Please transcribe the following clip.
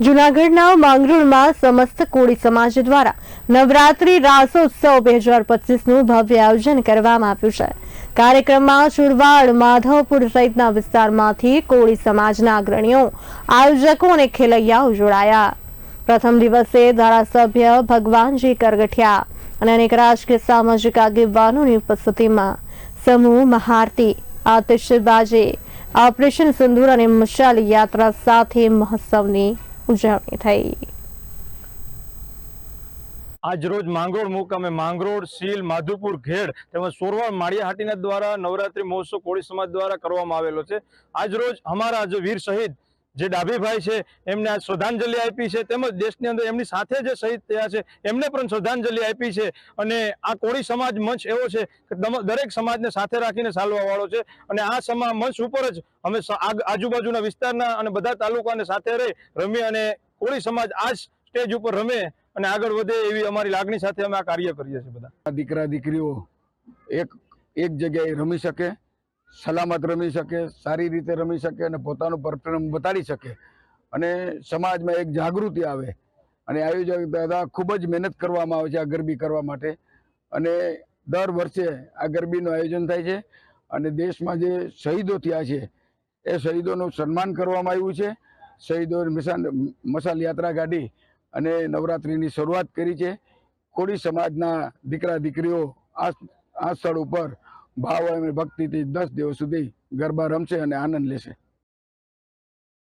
જૂનાગઢના માંગરોળમાં સમસ્ત કોળી સમાજ દ્વારા નવરાત્રી રાસોત્સવ બે હજાર પચીસનું ભવ્ય આયોજન કરવામાં આવ્યું છે. કાર્યક્રમમાં ચુરવાડ માધવપુર સહિતના વિસ્તારમાંથી કોળી સમાજના અગ્રણીઓ, આયોજકો અને ખેલૈયાઓ જોડાયા. પ્રથમ દિવસે ધારાસભ્ય ભગવાનજી કરગઠિયા અને અનેક રાજકીય સામાજિક આગેવાનોની ઉપસ્થિતિમાં સમૂહ મહારતી આતિશબાજી, ઓપરેશન સિંદૂર અને મશાલ યાત્રા સાથે મહોત્સવની ઉજવણી થઈ. આજરોજ માંગરોળ મુકામે માંગરોળ, સીલ, માધુપુર ઘેડ તેમજ સોરવાળ માળિયાહાટીના દ્વારા નવરાત્રી મહોત્સવ કોળી સમાજ દ્વારા કરવામાં આવેલો છે. આજરોજ અમારા જે વીર શહીદ જે ડાભીભાઈ છે, એમને આ શ્રદ્ધાંજલિ આપી છે, તેમજ દેશની અંદર એમની સાથે જે શહીદ થયા છે, એમને પણ શ્રદ્ધાંજલિ આપી છે. અને આ કોળી સમાજ મંચ એવો છે કે દરેક સમાજને સાથે રાખીને ચાલવાવાળો છે. અને આ સમા, મંચ ઉપર જ અમે આજુબાજુના વિસ્તારના અને બધા તાલુકાને સાથે રહી રમી અને કોળી સમાજ આ સ્ટેજ ઉપર રમે અને આગળ વધે એવી અમારી લાગણી સાથે અમે આ કાર્ય કરીએ છીએ બધા. દીકરા દીકરીઓ એક એક જગ્યાએ રમી શકે સલામત રમી શકે, સારી રીતે રમી શકે અને પોતાનું પરફોર્મ બતાડી શકે. અને સમાજમાં એક જાગૃતિ આવે. અને આયોજક દાદા ખૂબ જ મહેનત કરવામાં આવે છે આ ગરબી કરવા માટે. અને દર વર્ષે આ ગરબીનું આયોજન થાય છે. અને દેશમાં જે શહીદો થયા છે, એ શહીદોનું સન્માન કરવામાં આવ્યું છે. શહીદો મશાલ યાત્રા કાઢી અને નવરાત્રિની શરૂઆત કરી છે. કોળી સમાજના દીકરા દીકરીઓ આ આ સ્થળ ઉપર ભાવ અને ભક્તિથી દસ દિવસ સુધી ગરબા રમશે અને આનંદ લેશે.